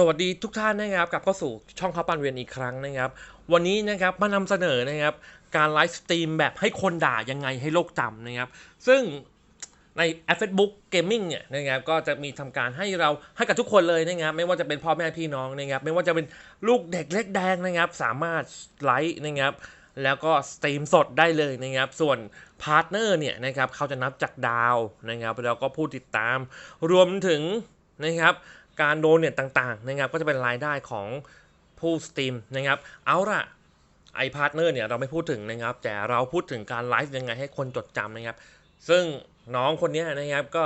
สวัสดีทุกท่านนะครับกลับเข้าสู่ช่องข้าวปันเวียนอีกครั้งนะครับ วันนี้นะครับมานำเสนอนะครับ การไลฟ์สตรีมแบบให้คนด่ายังไงให้โลกจำนะครับ ซึ่งในแอปเฟซบุ๊กเกมมิ่งเนี่ยนะครับก็จะมีทำการให้เราให้กับทุกคนเลยนะครับ ไม่ว่าจะเป็นพ่อแม่พี่น้องนะครับ ไม่ว่าจะเป็นลูกเด็กเล็กแดงนะครับ สามารถไลฟ์นะครับ แล้วก็สตรีมสดได้เลยนะครับ ส่วนพาร์ทเนอร์เนี่ยนะครับเขาจะนับจากดาวนะครับแล้วก็ผู้ติดตามรวมถึงนะครับ การโดนเนี่ยต่างๆนะครับก็จะเป็นรายได้ของผู้สตรีมนะครับเอาล่ะไอพาร์ทเนอร์เนี่ยเราไม่พูดถึงนะครับ แต่เราพูดถึงการไลฟ์ยังไงให้คนจดจำนะครับ ซึ่งน้องคนนี้นะครับก็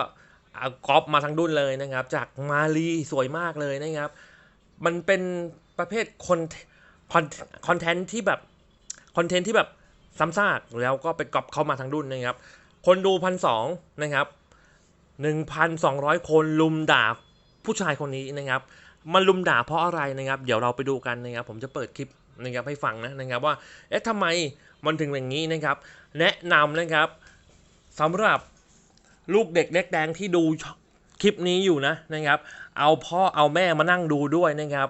เอาก๊อปมาทั้งดุนเลยนะครับ จากมาลีสวยมากเลยนะครับ มันเป็นประเภทคนคอนคอนเทนต์ที่แบบคอนเทนต์ที่แบบซ้ำซากแล้วก็ไปก๊อปเข้ามาทั้งดุนนะครับ คนดูพันสองนะครับหนึ่งพันสองร้อยคนลุมด่า ผู้ชายคนนี้นะครับมันลุมด่าเพราะอะไรนะครับ เดี๋ยวเราไปดูกันนะครับ ผมจะเปิดคลิปนะครับให้ฟังนะนะครับว่าเอ๊ะทำไมมันถึงอย่างนี้นะครับ แนะนำนะครับสำหรับลูกเด็กเล็กแดงที่ดูคลิปนี้อยู่นะนะครับ เอาพ่อเอาแม่มานั่งดูด้วยนะครับ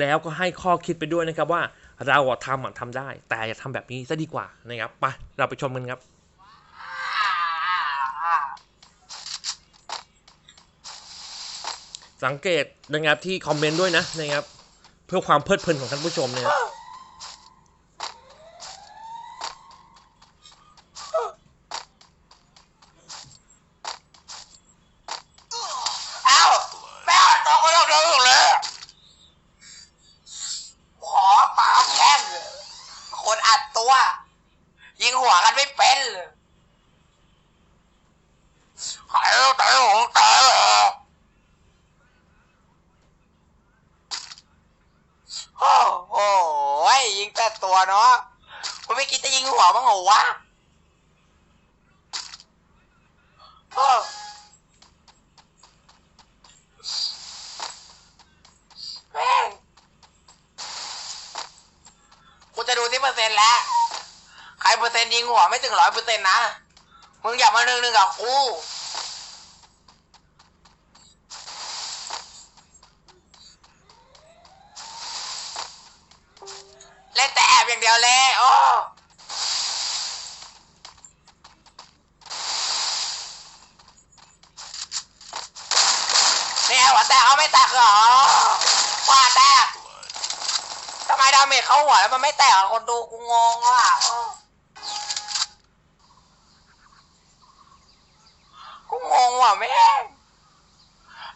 แล้วก็ให้ข้อคิดไปด้วยนะครับว่าเราทำทำได้ แต่อย่าทำแบบนี้ซะดีกว่านะครับไปเราไปชมกันครับ สังเกตนะครับที่คอมเมนต์ด้วยนะนะครับ เพื่อความเพลิดเพลินของท่านผู้ชมเนี่ย เอ้าแม่ตัวก็ต้องโดนเลย ขอปาแข้งคนอัดตัว ยิงหัวกันไม่เป็นหายแล้วแต่ของแต่โอ้โห ยิงแต่ตัวเนาะคุณไม่คิดจะยิงหัวบ้างเหรอวะโอ้แม่งกูจะดูที่เปอร์เซ็นต์แล้ว ใครเปอร์เซ็นต์ยิงหัวไม่ถึงร้อยเปอร์เซ็นต์นะ มึงอย่ามาหนึ่งหนึ่งกับกู ล่นแต่แอบอย่างเดียวเลยโอ้เนี่ยหัวแตกเอาไม่แตกเหรอหัวแตกทำไมดาเมจเขาหัวแล้วมันไม่แตกอะคนดูกูงงว่ะกูงงว่ะแม่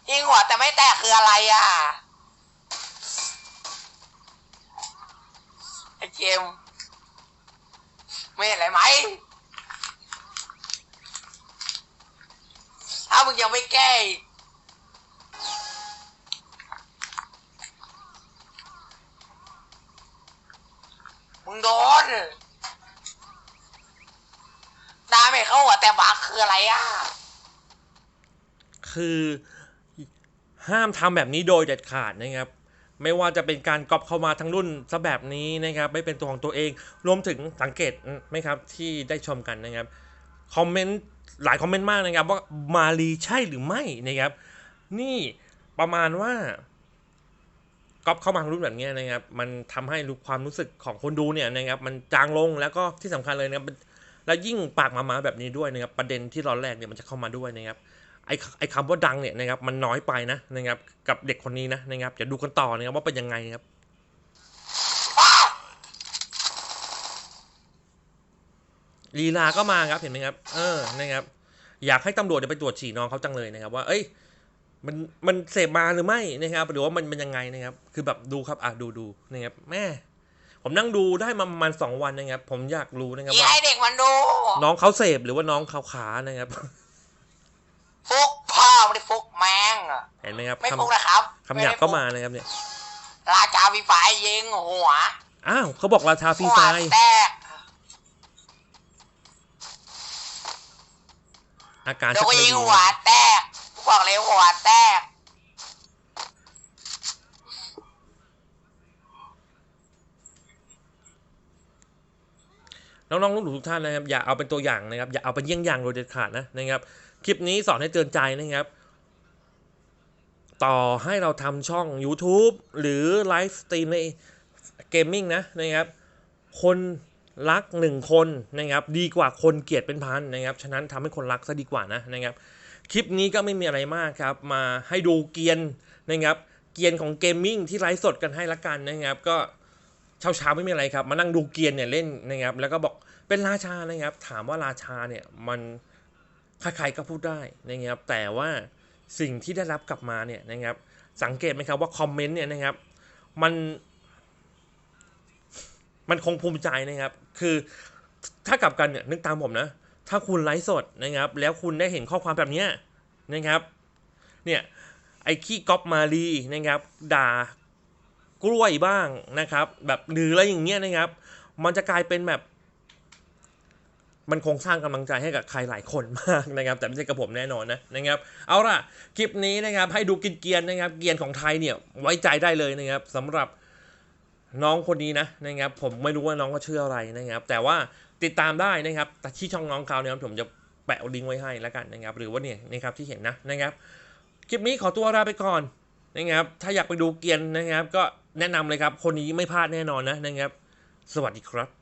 ยิงหัวแต่ไม่แตกคืออะไรอะ เจมไม่เห็นอะไรไหม ถ้ามึงยังไม่แก้มึงโดนดาเมจเข้าหัวแต่บักคืออะไรอะ คือห้ามทำแบบนี้โดยเด็ดขาดนะครับ ไม่ว่าจะเป็นการก๊อปเข้ามาทั้งรุ่นซะแบบนี้นะครับไม่เป็นตัวของตัวเอง รวมถึงสังเกตไหมครับที่ได้ชมกันนะครับคอมเมนต์หลายคอมเมนต์มากนะครับ ว่ามาลีใช่หรือไม่นะครับ นี่ประมาณว่าก๊อปเข้ามาทั้งรุ่นแบบนี้นะครับ มันทำให้รู้ความรู้สึกของคนดูเนี่ยนะครับ มันจางลงแล้วก็ที่สำคัญเลยนะครับแล้วยิ่งปากหมาแบบนี้ด้วยนะครับ ประเด็นที่ตอนแรกเนี่ยมันจะเข้ามาด้วยนะครับ ไอ้ไอ้คำว่าดังเนี่ยนะครับมันน้อยไปนะนะครับกับเด็กคนนี้นะนะครับจะดูกันต่อนะครับว่าเป็นยังไงนะครับลีลาก็มาครับเห็นไหมครับ เออนะครับ อยากให้ตำรวจเนี่ยไปตรวจฉี่น้องเขาจังเลยนะครับ ว่า เอ้ย มันมันเสพมาหรือไม่นะครับ หรือว่ามันเป็นยังไงนะครับ คือแบบดูครับอะดูดูนะครับแม่ ผมนั่งดูได้มาประมาณสองวันนะครับ ผมอยากรู้นะครับอีว่าให้เด็กมันดู น้องเขาเสพหรือว่าน้องเขาขานะครับ ฟุกพ่อไม่ได้ฟุกแมงอะเห็นไหมครับไม่คฟุกนะครับำคำหยาบก็มานะครับเนี่ย ราชาวีไฟยิงหัว อ้าวเขาบอกราชาฟรีหัวไฟล์แตกอาการเดี๋ยชัวกก็ไม่ยิงดีหัวแตกกูบอกเลยหัวแตกน้องๆลูกๆทุกท่านนะครับอย่าเอาเป็นตัวอย่างนะครับอย่าเอาเป็นเยี่ยงอย่างโดยเด็ดขาดนะนะครับ คลิปนี้สอนให้เตือนใจนะครับ ต่อให้เราทำช่อง YouTube หรือไลฟ์สตรีมในเกมมิ่งนะนะครับ คนรักหนึ่งคนนะครับ ดีกว่าคนเกลียดเป็นพันนะครับ ฉะนั้นทำให้คนรักซะดีกว่านะนะครับ คลิปนี้ก็ไม่มีอะไรมากครับ มาให้ดูเกียนนะครับเกียนของเกมมิ่งที่ไลฟ์สดกันให้ละกันนะครับ ก็เช้าเช้าๆไม่มีอะไรครับ มานั่งดูเกียนเนี่ยเล่นนะครับ แล้วก็บอกเป็นราชานะครับ ถามว่าราชาเนี่ยมัน ใครๆก็พูดได้นะครับ แต่ว่าสิ่งที่ได้รับกลับมาเนี่ยนะครับ สังเกตไหมครับว่าคอมเมนต์เนี่ยนะครับ มัน มันคงภูมิใจนะครับ คือถ้ากลับกันเนี่ยนึกตามผมนะ ถ้าคุณไลฟ์สดนะครับ แล้วคุณได้เห็นข้อความแบบนี้นะครับ เนี่ยไอ้ขี้ก๊อปมารีนะครับ ด่ากล้วยบ้างนะครับ แบบหรืออะไรอย่างเงี้ยนะครับ มันจะกลายเป็นแบบ มันคงสร้างกำลังใจให้กับใครหลายคนมากนะครับ แต่ไม่ใช่กับผมแน่นอนนะนะครับเอาล่ะคลิปนี้นะครับให้ดูกินเกียนนะครับ เกียนของไทยเนี่ยไว้ใจได้เลยนะครับสำหรับน้องคนนี้นะนะครับ ผมไม่รู้ว่าน้องเขาชื่ออะไรนะครับ แต่ว่าติดตามได้นะครับแต่ที่ช่องน้องเขาเนี่ยครับผมจะแปะลิงก์ไว้ให้แล้วกันนะครับ หรือว่าเนี่ยนะครับที่เห็นนะนะครับ คลิปนี้ขอตัวลาไปก่อนนะครับ ถ้าอยากไปดูเกียนนะครับ ก็แนะนำเลยครับ คนนี้ไม่พลาดแน่นอนนะนะครับ สวัสดีครับ